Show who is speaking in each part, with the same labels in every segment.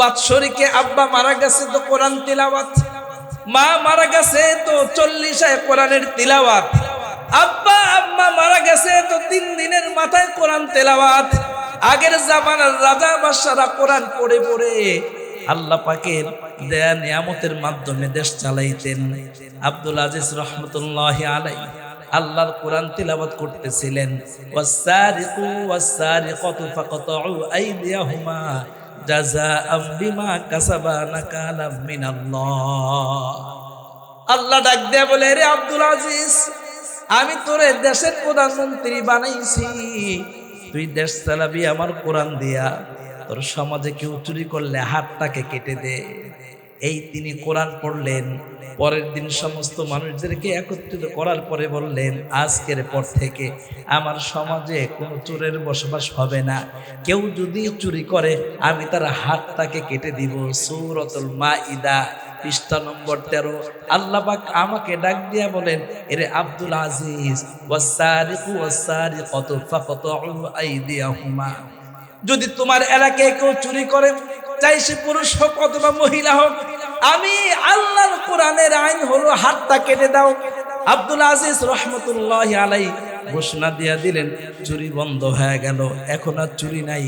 Speaker 1: বাৎসরিকে আব্বা মারা গেছে তো কোরআন তিলাওয়াত। মা মারা গেছে তো চল্লিশায় কোরআনের তিলাওয়াত। আব্বা, আম্মা মারা গেছে তো তিন দিনের মাথায় কোরআন তেলাওয়াত। আগের জামানার রাজা বাদশারা কোরআন পড়ে পড়ে আল্লাহ পাকের দেয়া নিয়ামতের মাধ্যমে দেশ চালাইতেন। আব্দুল আজিজ রহমতুল্লাহ আলাই আল্লাহর কোরআন তিলাবাত করতেছিলেন। ওয়াসারিকু ওয়াসারিকাতু ফাকাতউ আইদিয়াহুমা। আল্লাহ ডাক দেয়া বলে, রে আব্দুল আজিজ, আমি তোরে দেশের প্রধানমন্ত্রী বানাইছি। তুই দেশ চালাবি আমার কোরআন দিয়া। তোর সমাজে কেউ চুরি করলে হাতটাকে কেটে দে। এই তিনি কোরআন পড়লেন, পরের দিন সমস্ত মানুষদেরকে একত্রিত করার পরে বললেন, আজকের পর থেকে আমার সমাজে কোনো চোরের বসবাস হবে না। কেউ যদি চুরি করে, আমি তার হাতটাকে কেটে দিব। সৌরতুল মা ইদা পৃষ্ঠা নম্বর তেরো। আল্লাপাক আমাকে ডাক দিয়া বলেন, এরে আব্দুল আজিজ ওয়াসারিকাতু ফাকাতউ যদি তোমার এলাকায় কেউ চুরি করে চাই সে পুরুষ হোক অথবা মহিলা হোক, আমি আল্লাহর কোরআনের আইন হলো হাতটা কেটে দাও। আব্দুল আজিজ রহমতুল্লাহ আলাই ঘোষণা দিয়া দিলেন, চুরি বন্ধ হয়ে গেল, এখন আর চুরি নাই।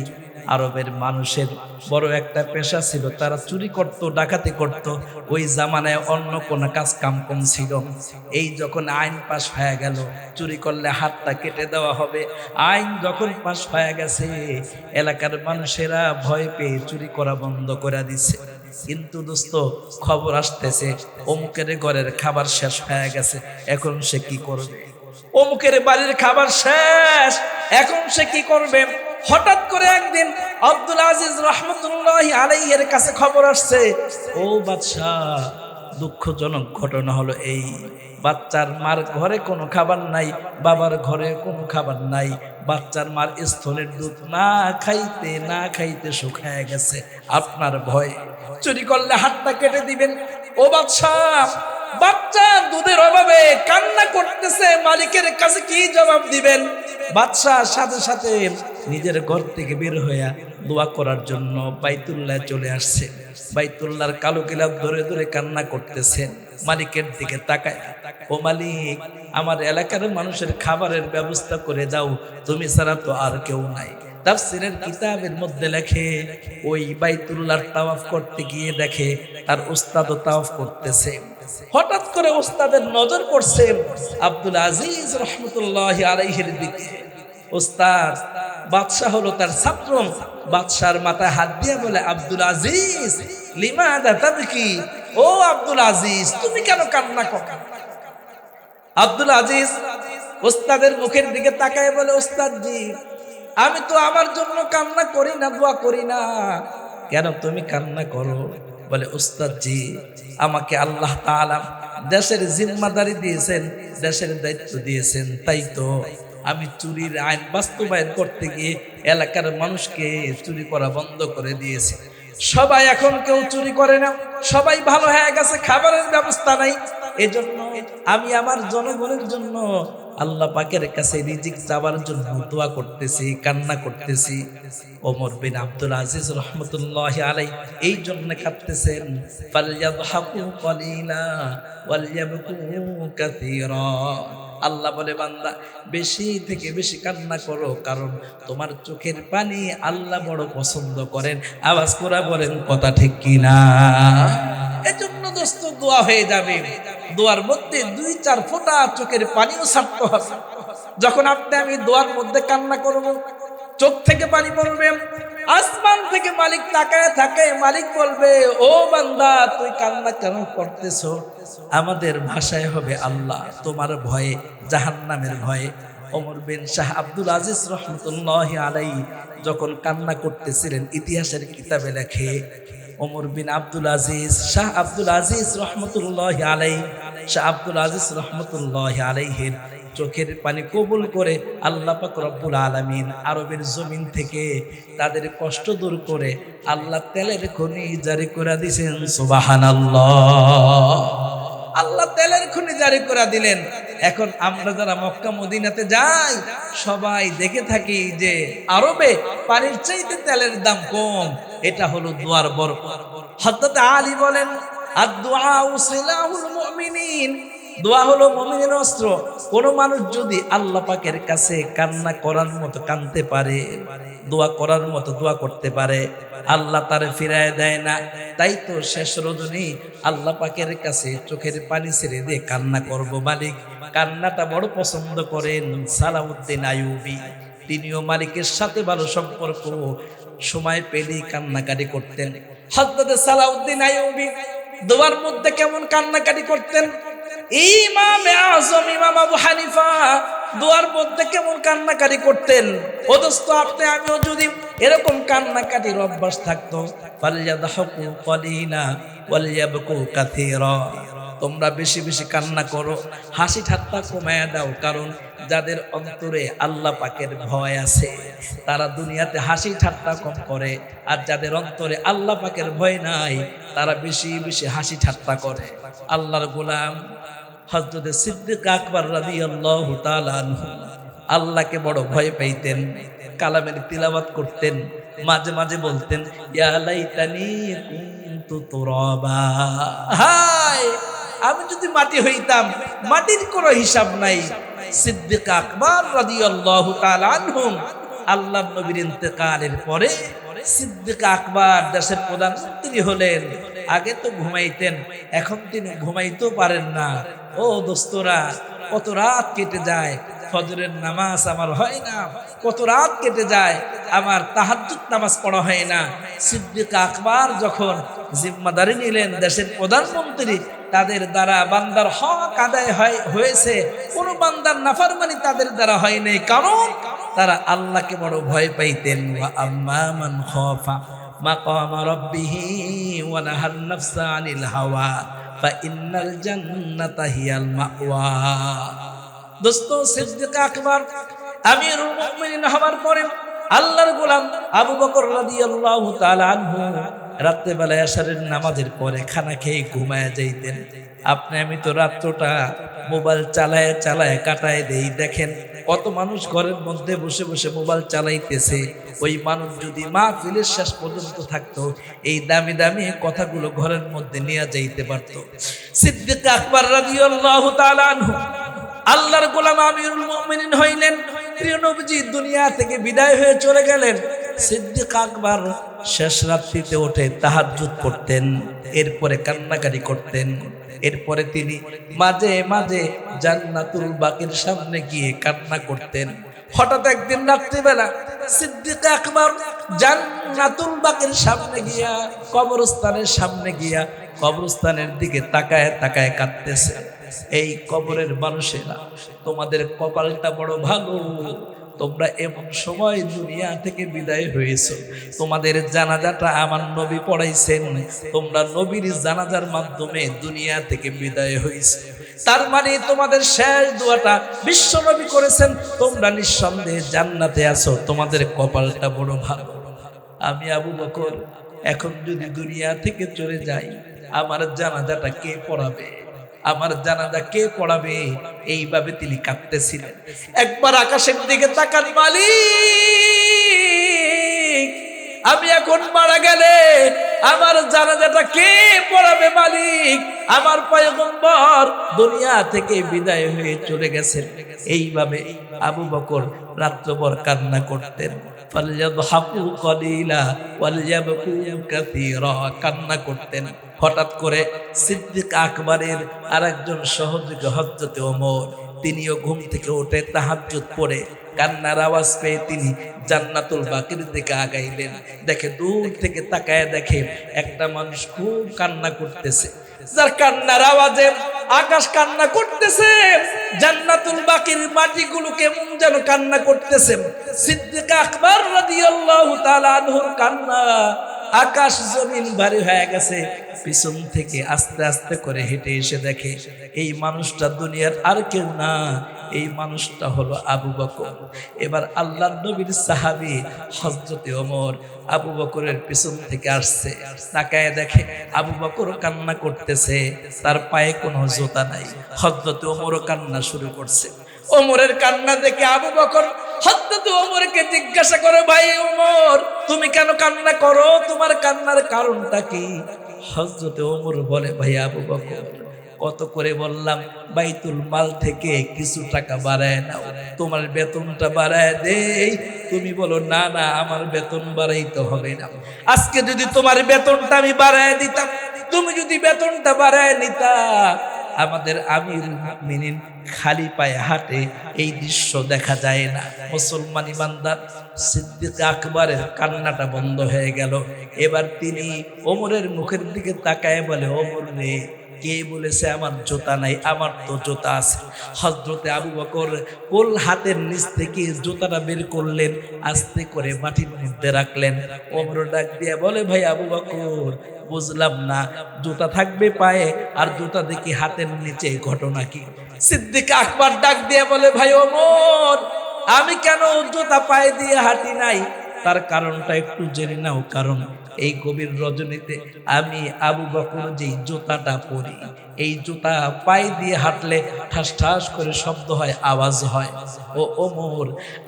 Speaker 1: আরবের মানুষের বড় একটা পেশা ছিল, তারা চুরি করত, ডাকাতি করত। ওই জামানায় অন্য কোন কাজ কাম কম ছিল। এই যখন আইন পাশ হয়ে গেল, চুরি করলে হাতটা কেটে দেওয়া হবে। আইন যখন পাশ হয়ে গেছে, এলাকার মানুষেরা ভয় পেয়ে চুরি করা বন্ধ করে দিছে। কিন্তু দোস্ত, খবর আসতেছে, অমুকের ঘরের খাবার শেষ হয়ে গেছে, এখন সে কি করবে? অমুকের বাড়ির খাবার শেষ, এখন সে কি করবে? হঠাৎ করে একদিন আব্দুল আজিজ রহমতুল্লাহ আলাইয়ের কাছে খবর আসছে, ও বাদশাহ, দুঃখজনক ঘটনা হলো এই। বাচ্চার মার ঘরে কোনো খাবার নাই, বাবার ঘরে কোনো খাবার নাই। বাচ্চার মার স্থলের দুধ না খাইতে না খাইতে শুকায় গেছে। আপনার ভয়। চুরি করলে হাতটা কেটে দিবেন। ও বাদশাহ বাচ্চা দুধের অভাবে কান্না করতেছে, মালিকের কাছে কি জবাব দিবেন? বাদশাহ সাথে সাথে নিজের ঘর থেকে বের হইয়া দোয়া করার জন্য বাইতুল্লাহ চলে আসছে। বাইতুল্লাহর কালো কিলাপ ধরে ধরে কান্না করতেছেন মালিকের দিকে তাকায়। ও মালিক, আমার এলাকার মানুষের খাবারের ব্যবস্থা করে দাও, তুমি ছাড়া তো আর কেউ নাই। তাফসিরের কিতাবের মধ্যে লেখে, ওই বাইতুল্লাহর তাওয়াফ করতে গিয়ে দেখে তার উস্তাদও তাওয়াফ করতেছে। হঠাৎ করে উস্তাদের নজর পড়ছে আব্দুল আজিজ রহমতুল্লাহ আলাইহির দিকে। উস্তাদ, বাদশাহ হলো তার ছাত্র, বাদশার মাথায় হাত দিয়ে বলে, আব্দুল আজিজ লিমা দাতা কি ও আব্দুল আজিজ, তুমি কেন কান্না করো? আব্দুল আজিজ ওস্তাদের মুখের দিকে তাকায় বলে ওস্তাদ জি আমি তো আমার জন্য কান্না করি না, দোয়া করি না। কেন তুমি কান্না করো? বলে উস্তাদ জি আমাকে আল্লাহ তাআলা দেশের জিম্মাদারি দিয়েছেন, দেশের দায়িত্ব দিয়েছেন, তাই তো আমি চুরির আইন বাস্তবায়ন করতে গিয়ে এলাকার মানুষকে চুরি করা বন্ধ করে দিয়েছি। সবাই এখন কেউ চুরি করে না, সবাই ভালো হয়ে গেছে, খাবারের ব্যবস্থা নাই। এজন্য আমি আমার জনগণের জন্য আল্লাহ পাকের কাছে রিজিক চাবার জন্য দোয়া করতেছি, কান্না করতেছি। ওমর বিন আব্দুল আজিজ রহমতুল্লাহ আলাই এই জন্য কাসীরা। আল্লাহ বলে, বান্দা, বেশি থেকে বেশি কান্না করো, কারণ তোমার চোখের পানি আল্লাহ বড় পছন্দ করেন। আওয়াজ করা বলেন, কথা ঠিক কিনা? এজন্য দোস্ত, দোয়া হয়ে যাবে। দোয়ার মধ্যে দুই চার ফোঁটা চোখের পানিও ছাড়তে হবে। যখন আপনি আমি দোয়ার মধ্যে কান্না করব, চোখ থেকে পানি পড়বে, আসমান থেকে মালিক তাকায় থাকে, মালিক বলবে, ও বান্দা, তুই কান্না কেন করতেছ? আমাদের ভাষায় হবে আল্লাহ, তোমার ভয়ে, জাহান্নামের ভয়ে। ওমর বিন শাহ আব্দুল আজিজ রহমতুল্লাহ আলাই যখন কান্না করতেছিলেন, ইতিহাসের কিতাবে লেখে ওমর বিন আব্দুল আজিজ, শাহ আব্দুল আজিজ রহমতুল্লাহ আলাই শাহ আব্দুল আজিজ রহমতুল্লাহ আলাইহের চোখের পানি কবুল করে আল্লাহ পাক রব্বুল আলামিন আরবের জমিন থেকে তাদের কষ্ট দূর করে আল্লাহ তেলের খনি জারি করে দিয়েছেন। সুবহানাল্লাহ। আল্লাহ তেলের খনি জারি করে দিলেন। এখন আমরা যারা মক্কা, মদিনাতে যাই, সবাই দেখে থাকি যে আরবে পানির চাইতে তেলের দাম কম। এটা হলো দোয়ার বরকত। হযরত আলী বলেন দোয়া হলো মুমিনের অস্ত্র। কোন মানুষ যদি আল্লাহ পাকের কাছে কান্না করার মতো কানতে পারে, দোয়া করার মতো দোয়া করতে পারে, আল্লাহ তারে ফিরায় দেয় না, তাই তো শেষ রজনী আল্লাহ পাকের কাছে চোখের পানি ছেড়ে দিয়ে কান্না করব মালিক। কান্নাটা বড় পছন্দ করেন সালাউদ্দিন আয়ুবি তিনিও মালিকের সাথে ভালো সম্পর্ক, সময় পেলেই কান্নাকাটি করতেন। হজরত সালাউদ্দিন আয়ুবি দোয়ার মধ্যে কেমন কান্নাকাটি করতেন? তোমরা বেশি বেশি কান্না করো, হাসি ঠাট্টা কমায়া দাও, কারণ যাদের অন্তরে আল্লাহ পাকের ভয় আছে, তারা দুনিয়াতে হাসি ঠাট্টা কম করে, আর যাদের অন্তরে আল্লাহ পাকের ভয় নাই, তারা বেশি বেশি হাসি ঠাট্টা করে। আল্লাহর গোলাম হজরত সিদ্দিক আকবর রাজি আল্লাহ আল্লাহকে বড় ভয় পাইতেন, কালামের তিলাবাত করতেন, মাঝে মাঝে বলতেন আমি যদি মাটি হইতাম, মাটির কোনো হিসাব নাই। সিদ্দিক আকবর তাআলা আনহুম আল্লাহ নবীর ইন্তেকালের পরে সিদ্দিক আকবর দেশের প্রধানমন্ত্রী হলেন। আগে তো ঘুমাইতেন, এখন তিনি ঘুমাইতেও পারেন না। ও দোস্তরা, কত রাত কেটে যায়, ফজরের নামাজ আমার হয় না, কত রাত কেটে যায়, আমার তাহাজ্জুদ নামাজ পড়া হয় না। সিদ্দিক আকবর যখন জিম্মাদারি নিলেন, দেশের প্রধানমন্ত্রী, তাদের দ্বারা বান্দার হক আদায় হয়, হয়েছে। কোনো বান্দার নাফরমানি তাদের দ্বারা হয় নাই, কারণ তারা আল্লাহকে বড় ভয় পাইতেন। ওয়া আম্মা মান খাফা মাকাম রাব্বিহি ওয়া নাহান নাফসা আনিল হাওয়া। ফা ইন্নাল জান্নাতা হিয়াল মাওয়া। দোস্ত, সিদ্দিক আকবর, আমিরুল মুমিনিন হওয়ার পরে আল্লাহর গোলাম আবু বকর রাদিয়াল্লাহু তাআলা আনহু রাত্রে বেলায় আসারের নামাজের পরে খানা খেয়ে ঘুমায় যাইতেন। আপনি, আমি তো রাত্রটা মোবাইল চালায় চালায় কাটায় দেই। দেখেন, কত মানুষ ঘরের মধ্যে বসে বসে মোবাইল চালাইতেছে। ওই মানুষ যদি মা ফিলের শেষ পর্যন্ত থাকতো, এই দামি দামি কথাগুলো ঘরের মধ্যে নিয়ে যাইতে পারত। সিদ্দিক আকবর তাআলা আনহু, আল্লাহর গোলাম আমিরুল মুমিনিন হইলেন। প্রিয় নবীজি, দুনিয়া থেকে বিদায় হয়ে চলে গেলেন। সিদ্দিক আকবর শেষ রাত্রিতে করতেন এরপরে কান্নাকারি করতেন। এরপরে তিনি মাঝে মাঝে জান্নাতুল বাকির সামনে গিয়ে কান্না করতেন। হঠাৎ একদিন রাত্রিবেলা সিদ্দিক আকবর জান্নাতুল বাকির সামনে গিয়া কবরস্থানের সামনে গিয়া কবরস্থানের দিকে তাকায় তাকায় কাঁদতেছে। এই কবরের মানুষেরা, তোমাদের কপালটা বড় ভালো। তোমরা এমন সময় দুনিয়া থেকে বিদায় হয়েছো। তোমাদের জানাজাটা আমার নবী পড়াইছেন। তোমরা নবীর জানাজার মাধ্যমে দুনিয়া থেকে বিদায় হয়েছে। তার মানে তোমাদের শেষ দোয়াটা বিশ্ব নবী করেছেন। তোমরা নিঃসন্দেহে জান্নাতে আছো। তোমাদের কপালটা বড় ভালো। আমি আবু বকর, এখন যদি দুনিয়া থেকে চলে যাই, আমার জানাজাটা কে পড়াবে? আমার জানাজা কে পড়াবে? এইভাবে তিনি কাঁদতেছিলেন। একবার আকাশের দিকে তাকান মালিক, আমি এখন গেলে আমার জানাজাটা কে পড়াবে মালিক? আমার পয়গম্বর দুনিয়া থেকে বিদায় হয়ে চলে গেছেন। এইভাবে আবু বকর রাত্রভর কান্না করতেন। কান্না করতেন। হঠাৎ করে সিদ্দিক আকবরের আরেকজন সহযোগী হযরতে ওমর তিনিও ঘুম থেকে ওঠে তাহাজুত পড়ে। কান্নার আওয়াজ পেয়ে তিনি জান্নাতুল বাকির দিকে আগাইলেন। দেখে দূর থেকে তাকায় দেখে একটা মানুষ খুব কান্না করতেছে। যার কান্নার আওয়াজে আকাশ কান্না করতেছে, জান্নাতুল বাকির মাটিগুলো কেমন যেন কান্না করতেছে। সিদ্দিক আকবর রাদিয়াল্লাহু তাআলা আনহুর কান্না, আকাশ জমিন ভারী হয়ে গেছে। পিছন থেকে আস্তে আস্তে করে হেঁটে এসে দেখে, এই মানুষটা দুনিয়ার আর কেউ না, এই মানুষটা হলো আবু বকর। এবার আল্লাহ নবীর সাহাবি হজরতে ওমর আবু বকরের পিছন থেকে আসছে, তাকায় দেখে আবু বকর কান্না করতেছে। তার পায়ে কোনো জোতা নাই। হজরতে ওমরও কান্না শুরু করছে। ওমরের কান্না দেখে আবু বকর হজরতে ওমরকে জিজ্ঞাসা করে, ভাই ওমর, তুমি কেন কান্না করো? তোমার কান্নার কারণটা কি? হজরতে ওমর বলে, ভাই আবু বকর, কত করে বললাম, বাইতুল মাল থেকে কিছু টাকা বাড়ায় নাও, তোমার বেতনটা বাড়ায় দেই। তুমি বলো, না না, আমার বেতন বাড়াইতে হবে না। আজকে যদি তোমার বেতনটা আমি বাড়ায় দিতাম তুমি যদি বেতনটা বাড়ায় নিতা, আমাদের আমির মিনিন খালি পায়ে হাঁটে, এই দৃশ্য দেখা যায় না। মুসলমান ইমানদার সিদ্দিক আকবরের কান্নাটা বন্ধ হয়ে গেল। এবার তিনি ওমরের মুখের দিকে তাকায় বলে, ওমর রে কে বলেছে, আমার জুতা নাই, আমার তো জুতা আছে। হজরতে আবু বকর কোল হাতের নিচ থেকে জুতাটা বের করলেন, আস্তে করে মাটির মধ্যে রাখলেন। ওমর ডাক দিয়ে বলে, ভাই আবু বকর, বুঝলাম না, জুতা থাকবে পায়ে, আর জুতা দেখি হাতের নিচে, ঘটনা কি? সিদ্দিক আকবর ডাক দিয়ে বলে, ভাই ওমর আমি কেন জুতা পায়ে দিয়ে হাঁটি নাই? তার কারণটা একটু জেনে নাও কারণ। এই গভীর রজনীতে আমি আবু বকর যেই জুতাটা পরি, এই জুতা পায়ে দিয়ে হাঁটলে ঠাস ঠাস করে শব্দ হয়, আওয়াজ হয়। ও ওমর,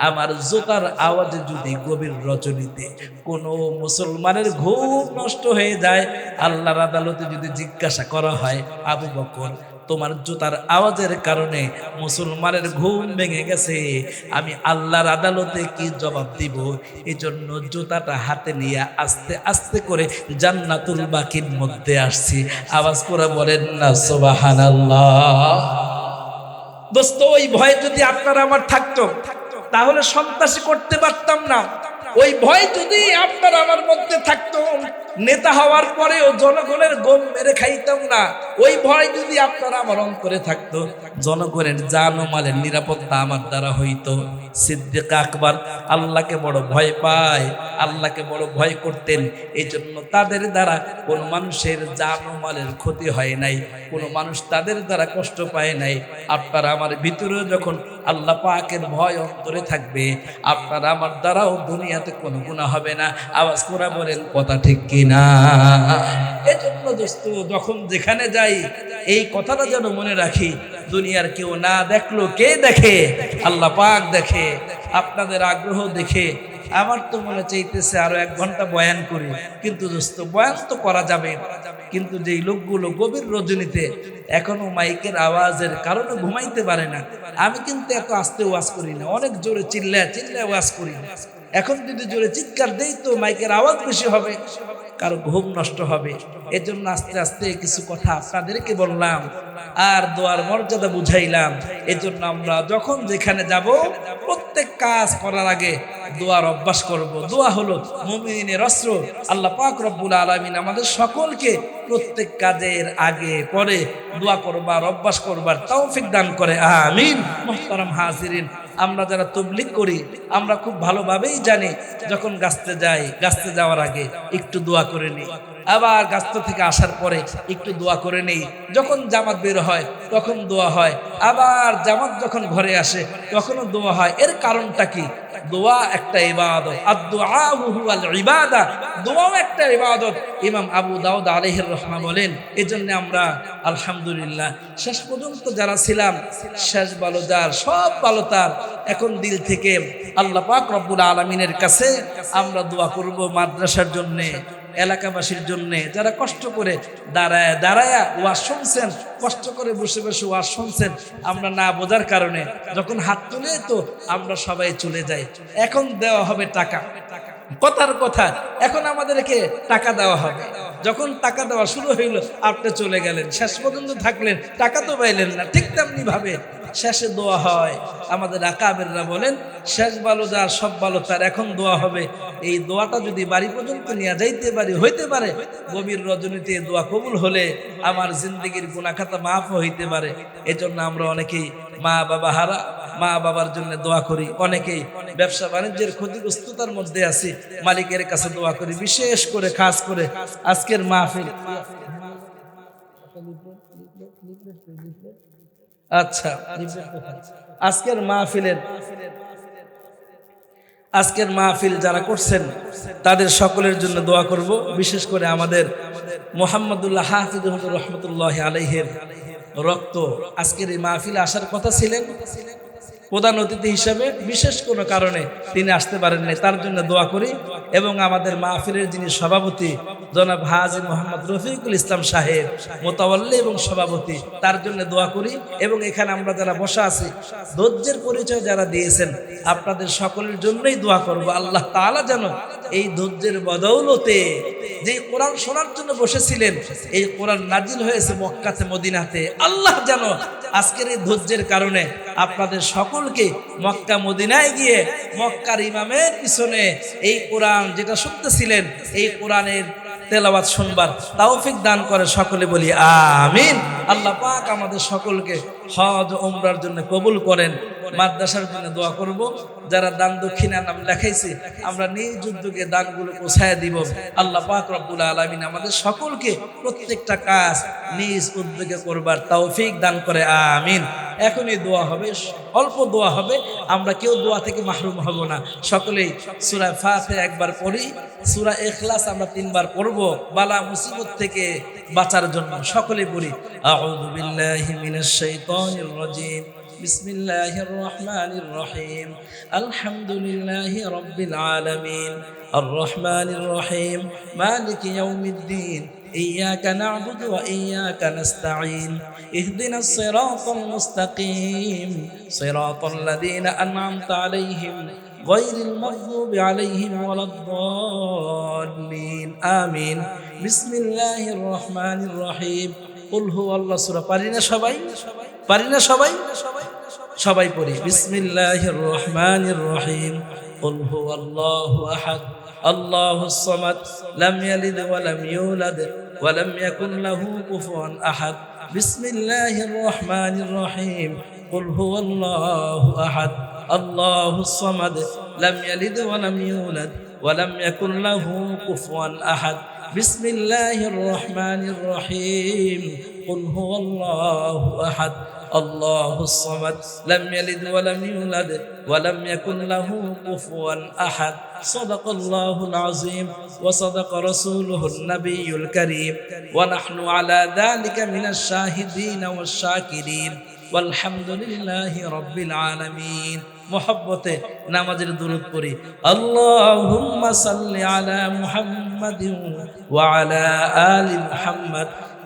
Speaker 1: আমার জুতার আওয়াজে যদি গভীর রজনীতে কোনো মুসলমানের ঘুম নষ্ট হয়ে যায়, আল্লাহর আদালতে যদি জিজ্ঞাসা করা হয় আবু বকর তোমার জুতার আওয়াজের কারণে মুসলমানের ঘুম ভেঙে গেছে। আমি আল্লাহর আদালতে কি জবাব দিব? এই জন্য জুতাটা হাতে নিয়ে আস্তে আস্তে করে জান্নাতুল বাকির মধ্যে আসছি। আওয়াজ করে বলেন, না, সোবাহানাল্লাহ। দোস্ত, ওই ভয় যদি আপনার আমার থাকতো, তাহলে সন্ত্রাসী করতে পারতাম না। ওই ভয় যদি আপনার আমার মধ্যে থাকতো, নেতা হওয়ার পরেও জনগণের গম মেরে খাইতাম না। ওই ভয় যদি আপনার আমার অন্তরে থাকতো, জনগণের জান ও মালের নিরাপত্তা আমার দ্বারা হইতো। সিদ্দিক আকবর, আল্লাহকে বড় ভয় পায়, আল্লাহকে বড় ভয় করতেন। এই জন্য তাদের দ্বারা কোনো মানুষের জান ও মালের ক্ষতি হয় নাই, কোনো মানুষ তাদের দ্বারা কষ্ট পায় নাই। আপনার আমার ভিতরেও যখন আল্লাহ পাকের ভয় অন্তরে থাকবে। আপনার আমার দ্বারাও দুনিয়াতে কোনো গুণা হবে না। আওয়াজ করা বলেন, কথা ঠিক কিনা? এজন্য দোস্ত, যখন যেখানে যাই, এই কথাটা যেন মনে রাখি, দুনিয়ার কেউ না দেখল, কে দেখে? আল্লাহ পাক দেখে, আপনাদের আগ্রহ দেখে। আমার তো মনে চাইতেছে আরও এক ঘণ্টা বয়ান করি। কিন্তু দোস্ত, বয়ান তো করা যাবে কিন্তু যেই লোকগুলো গভীর রজনীতে এখনও মাইকের আওয়াজের কারণে ঘুমাইতে পারে না, আমি কিন্তু এত আস্তে ওয়াজ করি না, অনেক জোরে চিল্লা চিল্লা ওয়াজ করি। এখন যদি জোরে চিৎকার দেই তো মাইকের আওয়াজ বেশি হবে। কারও ঘুম নষ্ট হবে। এজন্য আস্তে আস্তে কিছু কথা আপনাদেরকে বললাম আর দোয়ার মর্যাদা বুঝাইলাম। এজন্য আমরা যখন যেখানে যাব, প্রত্যেক কাজ করার আগে দোয়ার অভ্যাস করব। দোয়া হলো মুমিনের অস্ত্র। আল্লাহ পাক রব্বুল আলমিন আমাদের সকলকে প্রত্যেক কাজের আগে পরে দোয়া করবার, অভ্যাস করবার তৌফিক দান করে। আমিন। মোহতারাম হাজিরিন। আমরা যারা তবলিক করি, আমরা খুব ভালোভাবেই জানি যখন গাছতে যাই, গাছতে যাওয়ার আগে একটু দোয়া করে নিই। আবার গাছত থেকে আসার পরে একটু দোয়া করে নেই। যখন জামাত বের হয়, তখন দোয়া হয়। আবার জামাত যখন ঘরে আসে, তখনও দোয়া হয়। এর কারণটা কি? দোয়া একটা ইবাদত। দোয়াও একটা ইবাদত। ইমাম আবু দাউদ রহমা বলেন, এজন্য আমরা আলহামদুলিল্লাহ শেষ পর্যন্ত যারা ছিলাম, শেষ ভালো সব ভালো তার, এখন দিল থেকে আল্লাহ রব্বুল আলমিনের কাছে আমরা দোয়া করব মাদ্রাসার জন্যে। এলাকাবাসীর জন্য যারা কষ্ট করে দাঁড়ায় দাঁড়ায় ওয়াজ শুনছেন, কষ্ট করে বসে বসে ওয়াজ শুনছেন, আমরা না বোঝার কারণে যখন হাত তুলে তো আমরা সবাই চলে যাই। এখন দেওয়া হবে টাকা। কথার কথা, এখন আমাদেরকে টাকা দেওয়া হবে। যখন টাকা দেওয়া শুরু হইল, আপনি চলে গেলেন, শেষ পর্যন্ত থাকলেন, টাকা তো পাইলেন না, ঠিক তেমনি ভাবে শেষে দোয়া হয়। আমাদের আকাবেররা বলেন, শেষ ভালো যার সব ভালো তার এখন দোয়া হবে। এই দোয়াটা যদি বাড়ি পর্যন্ত নিয়ে যাইতে পারি, হইতে পারে। গভীর রজনীতে দোয়া কবুল হলে আমার জিন্দগির গুণাখাতা মাফ হইতে পারে। এজন্য আমরা অনেকেই মা বাবা হারা, মা বাবার জন্য দোয়া করি। অনেকেই ব্যবসা বাণিজ্যের ক্ষতিগ্রস্ততার মধ্যে আছি। মালিকের কাছে দোয়া করি, বিশেষ করে, খাস করে। আজকের মাহফিল। আচ্ছা। আজকের মাহফিলের আজকের মাহফিল যারা করছেন, তাদের সকলের জন্য দোয়া করব। বিশেষ করে আমাদের মোহাম্মদুল্লাহ হাফিজ রহমতুল্লাহ আলহের রক্ত। আজকের এই মাহফিল আসার কথা ছিলেন। প্রধান অতিথি হিসাবে, বিশেষ কোনো কারণে তিনি আসতে পারেন নাই তার জন্য দোয়া করি এবং আমাদের মাহফিলের যিনি সভাপতি, জনাব হাজি মোহাম্মদ রফিকুল ইসলাম সাহেব, মোতাবল্লি এবং সভাপতি, তার জন্য দোয়া করি এবং এখানে আমরা যারা বসা আছি, ধৈর্যের পরিচয় যারা দিয়েছেন, আপনাদের সকলের জন্যই দোয়া করব। আল্লাহ তালা যেন এই ধৈর্যের বদৌলতে যে কোরআন শোনার জন্য বসেছিলেন, এই কোরআন নাজিল হয়েছে মক্কাতে, মদিনাতে। আল্লাহ যেন আজকের এই ধৈর্যের কারণে আপনাদের সকলকে মক্কা, মদিনায় গিয়ে মক্কার ইমামের পিছনে এই কোরআন যেটা শুনতেছিলেন, এই কোরআনের তেলাওয়াত শুনবার তাওফিক দান করে সকলে বলি, আমিন। আল্লাহ পাক আমাদের সকলকে হজ ওমরার জন্য কবুল করেন। মাদ্রাসার জন্য দোয়া করব। যারা দান দক্ষিণা নাম লেখাইছি, আমরা নিজ উদ্যোগে দানগুলো পোছায় দিব। আল্লাহ পাক রব্বুল আলমিন আমাদের সকলকে প্রত্যেকটা কাজ নিজ উদ্যোগে করবার তৌফিক দান করে, আমিন। এখনই দোয়া হবে, অল্প দোয়া হবে, আমরা কেউ দোয়া থেকে মাহরুম হব না। সকলেই সুরা ফাতে একবার পড়ি, সুরা এখলাস আমরা তিনবার পড়ব, বালা মুসিবত থেকে বাঁচার জন্য সকলে পড়ি। আউযু বিল্লাহি মিনাশ শাইতানির রাজিম। بسم الله الرحمن الرحيم الحمد لله رب العالمين الرحمن الرحيم مالك يوم الدين إياك نعبد وإياك نستعين اهدنا الصراط المستقيم صراط الذين أنعمت عليهم غير المغضوب عليهم ولا الضالين آمين بسم الله الرحمن الرحيم قل هو الله سورة পারিনা সবাই পারিনা সবাই সবাই পড়ি বিসমিল্লাহির রহমানির রহিম قل هو الله احد الله الصمد لم يلد ولم يولد ولم يكن له كفوا احد بسم الله الرحمن الرحيم قل هو الله احد الله الصمد لم يلد ولم يولد ولم يكن له كفوا احد بسم الله الرحمن الرحيم قل هو الله احد الله الصمد لم يلد ولم يولد ولم يكن له كفوا احد صدق الله العظيم وصدق رسوله النبي الكريم ونحن على ذلك من الشاهدين والشاكرين والحمد لله رب العالمين محبته নামাজের দুরুদ পড়ি আল্লাহুম্মা সাল্লি আলা মুহাম্মাদিন ওয়া আলা আলি মুহাম্মাদ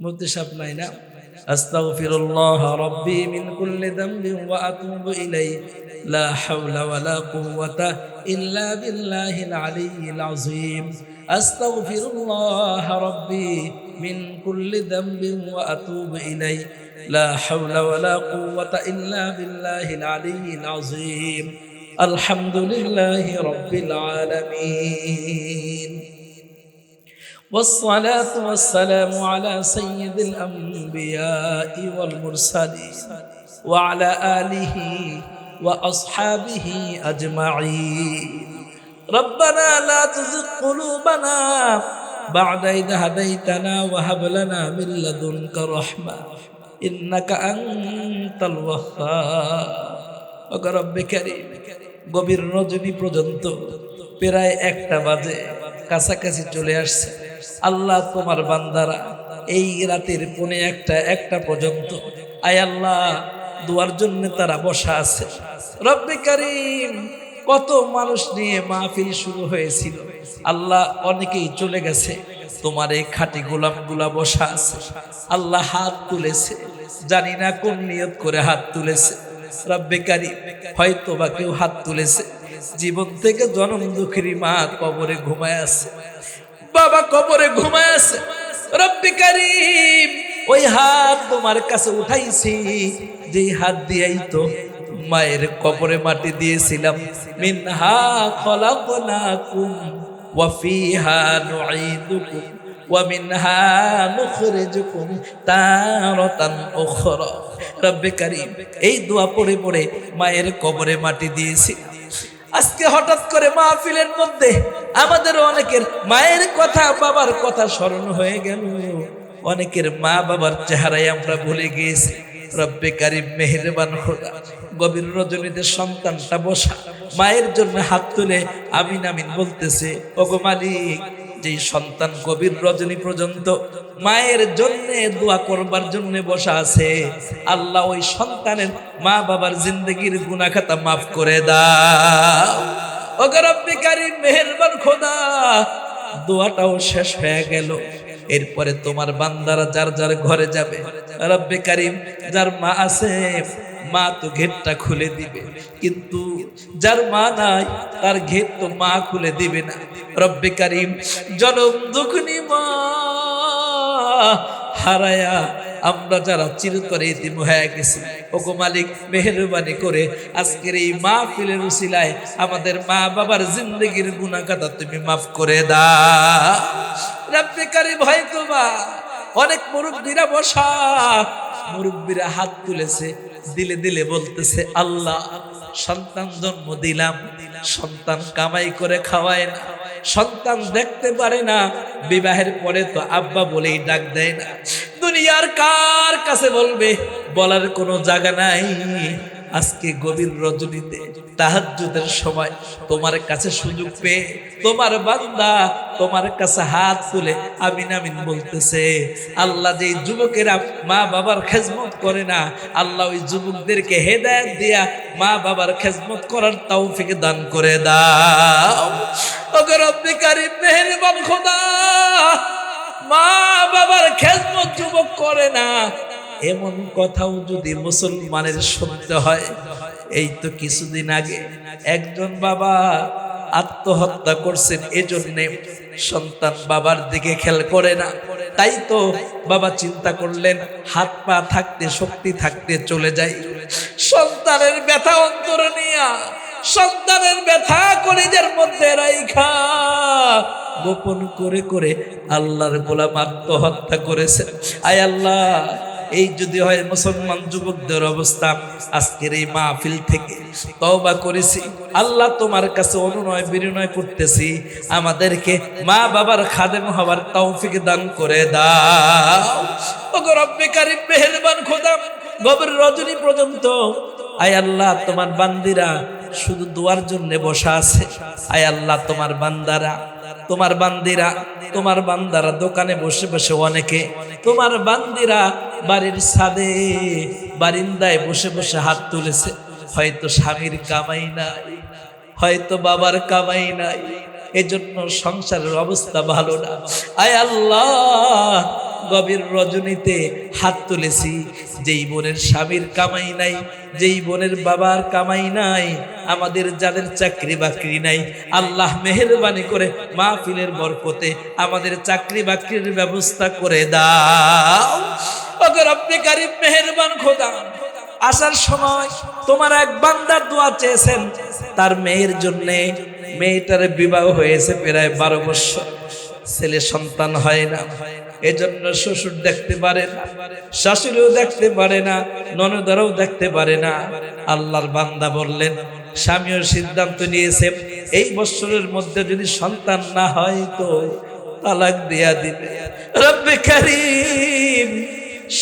Speaker 1: বলতে ماينا. أستغفر الله ربي من كل ذنب وأتوب إليه. لا حول ولا قوة إلا بالله العلي العظيم. أستغفر الله ربي من كل ذنب وأتوب إليه. لا حول ولا قوة إلا بالله العلي العظيم. الحمد لله رب العالمين. والصلاة والسلام على سيد الأنبياء والمرسلين وعلى آله وأصحابه أجمعين ربنا لا تزغ قلوبنا بعد إذ هديتنا وهب لنا من لدنك رحمة إنك أنت الوهاب رب كريم গভীর রজনী পর্যন্ত প্রায় একটা বাজে কাছাকাছি চলে আসছে আল্লাহ তোমার বান্দারা, এই রাতের পনে একটা একটা পর্যন্ত। আয় আল্লাহ, দুয়ার জন্য তারা বসা আছে। রব্বে করিম, কত মানুষ নিয়ে মাহফিল শুরু হয়েছিল। আল্লাহ অনেকেই চলে গেছে। তোমার এই খাটি গোলামগুলা বসা আছে। আল্লাহ হাত তুলেছে। জানি না কোন নিয়ত করে হাত তুলেছে। রব্বে কারি হয়তো বা কেউ হাত তুলেছে। জীবন থেকে জনম দুঃখেরই মা কবরে ঘুমায় আছে। বাবা কবরে ঘুমায় রব্বি কারিম, ওই হাত তোমার কাছে উঠাইছি। যে হাত দিয়েই তো মায়ের কবরে মাটি দিয়েছিলাম। মিনহা খলাকনাকুম ওয়া ফিহা নুঈদুকুম ওয়া মিনহা নুখরিজুকুম তারাতান উখরা। রব্বে কারিম, এই দোয়া পড়ে পড়ে মায়ের কবরে মাটি দিয়েছি। আজকে হঠাৎ করে মাহফিলের মধ্যে আমাদের অনেকের মায়ের কথা, বাবার কথা স্মরণ হয়ে গেল। অনেকের মা বাবার চেহারায় আমরা ভুলে গিয়েছি। মেহেরবান গভীর সন্তানটা বসা, মায়ের জন্য হাত তুলে আমিন আমিন বলতেছে, ওগো মালিক যেই সন্তান কবির রজনী পর্যন্ত মায়ের জন্য দোয়া করবার জন্য বসা আছে, আল্লাহ ওই সন্তানের মা বাবার জিন্দগির গুনাখাতা মাফ করে দাও। ওগো রব্বে কারিম, মেহেরবান খোদা, দোয়াটাও শেষ হয়ে গেল। এরপরে তোমার বান্দারা যার যার ঘরে যাবে, রব্বে কারিম, যার মা আছে মা তো ঘেরটা খুলে দিবে। কিন্তু যার মা নাই, তার ঘের তো মা খুলে দিবে না। রব্বে কারিম জনম দুঃখনি মা হারায়া আমরা যারা চিরতরে ইতিম হয়ে গেছি। ওগো মালিক, মেহরবানি করে আজকের এই মা ফিলের উসিলায় আমাদের মা বাবার জিন্দগির গুণাগাতা তুমি মাফ করে দা রব্বে কারিম হয়তো বা অনেক মুরব্বীরা বসা, মুরব্বীরা হাত তুলেছে। দিলে দিলে বলতেছে, আল্লাহ, সন্তান জন্ম দিলাম, সন্তান কামাই করে খাওয়ায় না, সন্তান দেখতে পারে না, বিবাহের পরে তো আব্বা বলেই ডাক দেয় না। দুনিয়ার কার কাছে বলবে, বলার কোনো জায়গা নাই। আজকে গভীর রজনীতে তাহাজ্জুদের সময় তোমার কাছে সুযোগ পেয়ে তোমার বান্দা তোমার কাছে হাত তুলে আমিন আমিন বলতেছে, আল্লাহ যে যুবকেরা মা বাবার খেজমত করে না, আল্লাহ ওই যুবকদেরকে হেদায়ত দিয়া মা বাবার খেজমত করার তৌফিক দান করে দাও। ওগো রব্বি কারিম, মেহেরবান খোদা, মা বাবার খেজমত যুবক করে না এমন কথাও যদি মুসলমানের শুনতে হয়, এই তো কিছুদিন আগে একজন বাবা আত্মহত্যা করছেন, এজন্যে সন্তান বাবার দিকে খেল করে না। তাই তো বাবা চিন্তা করলেন, হাত পা থাকতে, শক্তি থাকতে চলে যায় সন্তানের ব্যথা অন্তর নিয়া, সন্তানের ব্যথা কলেজের মধ্যে রাইখা, গোপন করে করে আল্লাহর গোলাম আত্মহত্যা করেছে। আয় আল্লাহ এই যদি হয় মুসলমান যুবকদের অবস্থা, আজকের এই মাহফিল থেকে তওবা করেছি। আল্লাহ তোমার কাছে অনুনয় বিনয় করতেছি, আমাদেরকে মা বাবার খাদেম হওয়ার তৌফিক দান করে দাও। ওগো রব্বে কারিম, মেহেরবান খোদা গভীর রজনী পর্যন্ত। আয় আল্লাহ, তোমার বান্দিরা শুধু দোয়ার জন্য বসা আছে। আয় আল্লাহ, তোমার বান্দারা তোমার বান্দিরা, তোমার বান্দারা দোকানে বসে বসে অনেকে, তোমার বান্দিরা বাড়ির ছাদে, বারিন্দায় বসে বসে হাত তুলেছে। হয়তো স্বামীর কামাই নাই, হয়তো বাবার কামাই নাই, এজন্য সংসারের অবস্থা ভালো না। আয় আল্লাহ গভীর রজনীতে হাত তুলেছি। যেই বোনের স্বামীর কামাই নাই, যেই বোনের বাবার কামাই নাই, আমাদের যাদের চাকরি বাকরি নাই, আল্লাহ মেহরবানি করে মাহফিলের বরকতে আমাদের চাকরি বাকরির ব্যবস্থা করে দাও। অগর আপনি কারিম, মেহরবান খোদা, আসার সময় তোমার এক বান্দার দোয়া চেয়েছেন, তার মেয়ের জন্যে। মেয়েটার বিবাহ হয়েছে প্রায় বারো বছর। ছেলে সন্তান হয় না। এজন্য শ্বশুর দেখতে পারে না, শাশুড়িও দেখতে পারে না, ননদারাও দেখতে পারে না। আল্লাহর বান্দা বললেন, স্বামীও সিদ্ধান্ত নিয়েছে, এই বছরের মধ্যে যদি সন্তান না হয় তো তালাক দেয়া দিবে। রব্বে কারিম,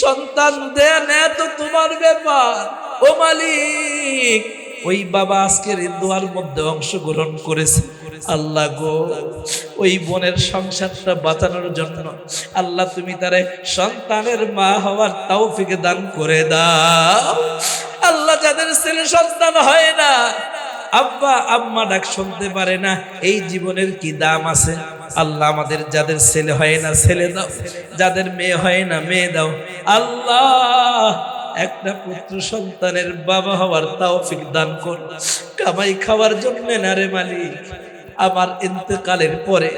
Speaker 1: সন্তান দেয়া নেয়া তো তোমার ব্যাপার। ও মালিক, ওই বাবা আজকের দোয়ার মধ্যে অংশগ্রহণ করেছে। আল্লাহ গো, ওই বোনের সংসারটা বাঁচানোর জন্য আল্লাহ তুমি তারে সন্তানের মা হওয়ার তৌফিকে দান করে দাও। আল্লাহ যাদের ছেলে সন্তান হয় না, আব্বা, আম্মা ডাক শুনতে পারে না, এই জীবনের কি দাম আছে? আল্লাহ আমাদের যাদের ছেলে হয় না, ছেলে দাও। যাদের মেয়ে হয় না, মেয়ে দাও। আল্লাহ একটা পুত্র সন্তানের বাবা হওয়ার তৌফিক দান কর। কামাই খাওয়ার জন্য না রে মালিক আমার ইন্তেকালের পরে,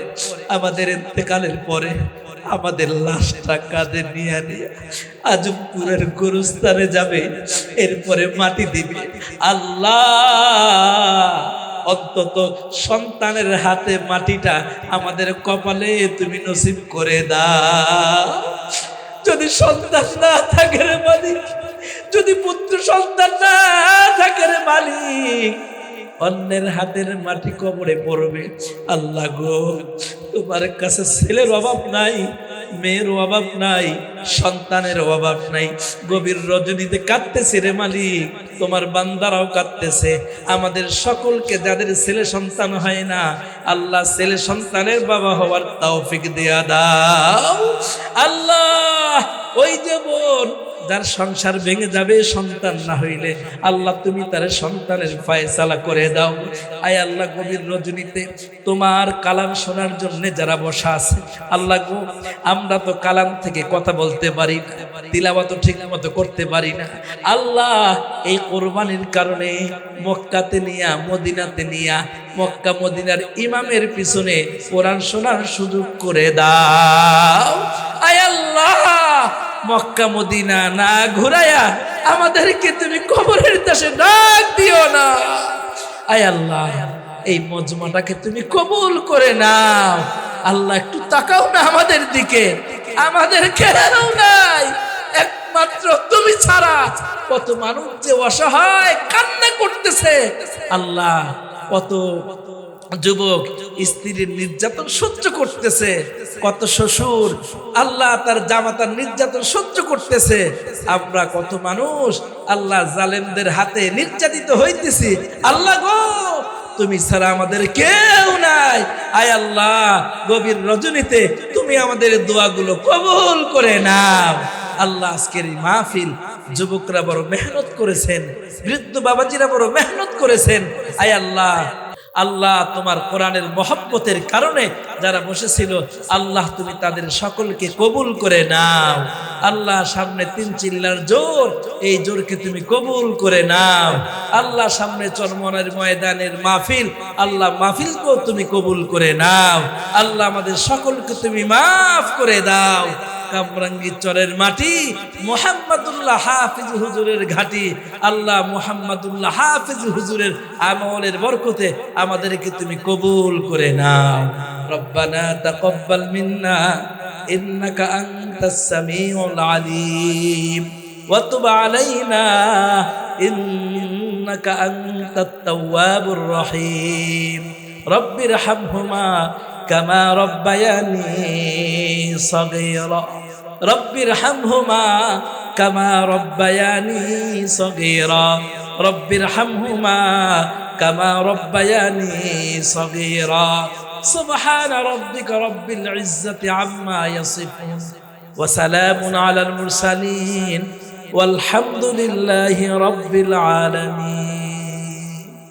Speaker 1: আমাদের ইন্তেকালের পরে আমাদের লাশটা কাঁধে নিয়ে নিয়ে আজমপুরের গুরুস্থানে যাবে, এরপরে মাটি দিবে। আল্লাহ! অন্তত সন্তানের হাতে মাটিটা আমাদের কপালে তুমি নসিব করে দাও। যদি সন্তান না থাকে রে মালিক, যদি পুত্র সন্তান না থাকে রে মালিক অন্যের হাতের মাটি কবরে পড়বে। আল্লাহ গো, তোমার কাছে ছেলের অভাব নাই, মেয়ের অভাব নাই, সন্তানের অভাব নাই। গভীর রজনীতে কাঁদতেছে রে মালিক, তোমার বান্দারাও কাঁদতেছে। আমাদের সকলকে যাদের ছেলে সন্তান হয় না, আল্লাহ ছেলে সন্তানের বাবা হওয়ার তৌফিক দেয়া দাও। আল্লাহ, ওই যে বোন যার সংসার ভেঙে যাবে, সন্তান না হইলে আল্লাহ তুমি তার সন্তানের ফায়সালা করে দাও। আয় আল্লাহ গভীর রজনীতে তোমার কালাম শোনার জন্য যারা বসা আছে, আল্লাহ গো, আমরা তো কালাম থেকে কথা বলতে পারি না তিলাবাত ঠিক মতো করতে পারি না। আল্লাহ এই কোরবানির কারণে মক্কাতে নিয়া, মদিনাতে নিয়া, মক্কা মদিনার ইমামের পিছনে কোরআন শোনার সুযোগ করে দাও। আয় আল্লাহ মক্কা, মদিনা না ঘুরায়া আমাদেরকে তুমি কবরের দেশে ডাক দিও না। আয় আল্লাহ, এই মজমাটাকে তুমি কবুল করে নাও। আল্লাহ, একটু তাকাও না আমাদের দিকে। আমাদের খেলাও নাই। একমাত্র তুমি ছাড়া। কত মানুষ যে অসহায় কান্না করতেছে। আল্লাহ, কত যুবক, স্ত্রীর নির্যাতন সহ্য করতেছে। কত শ্বশুর, আল্লাহ তার জামাতার নির্যাতন সহ্য করতেছে। আমরা কত মানুষ, আল্লাহ জালেমদের হাতে নির্যাতিত হইতেছি। আল্লাহ গো, তুমি ছাড়া আমাদের কেউ নাই। আয় আল্লাহ, গভীর রজনীতে তুমি আমাদের দোয়াগুলো কবুল করে নাও। আল্লাহ আজকের এই মাহফিল যুবকরা বড় মেহনত করেছেন, বৃদ্ধ বাবাজিরা বড় মেহনত করেছেন। আয় আল্লাহ আল্লাহ তোমার কোরআনের মহব্বতের কারণে যারা বসেছিল, আল্লাহ তুমি তাদের সকলকে কবুল করে নাও। আল্লাহ সামনে তিন চিল্লার জোর, এই জোরকে তুমি কবুল করে নাও। আল্লাহ সামনে চরমনের ময়দানের মাহফিল, আল্লাহ মাহফিলকেও তুমি কবুল করে নাও। আল্লাহ আমাদের সকলকে তুমি মাফ করে দাও। কামরাঙ্গি চরের মাটি মোহাম্মদুল্লাহ হাফিজ হুজুরের ঘাটি আল্লাহ মোহাম্মদুল্লাহ হাফিজ হুজুরের আমলের বরকতে আমাদেরকে তুমি কবুল করে নাও রব্বানা তাকাব্বাল মিন্না ইন্নাকা আনতাস সামিউল আলিম وتب علينا إنك أنت التواب الرحيم رب ارحمهما كما ربياني صغيرا ربي ارحمهما كما ربياني صغيرا. ربي ارحمهما كما ربياني صغيرا. سبحان ربك رب العزة عما يصفون وسلام على المرسلين والحمد لله رب العالمين.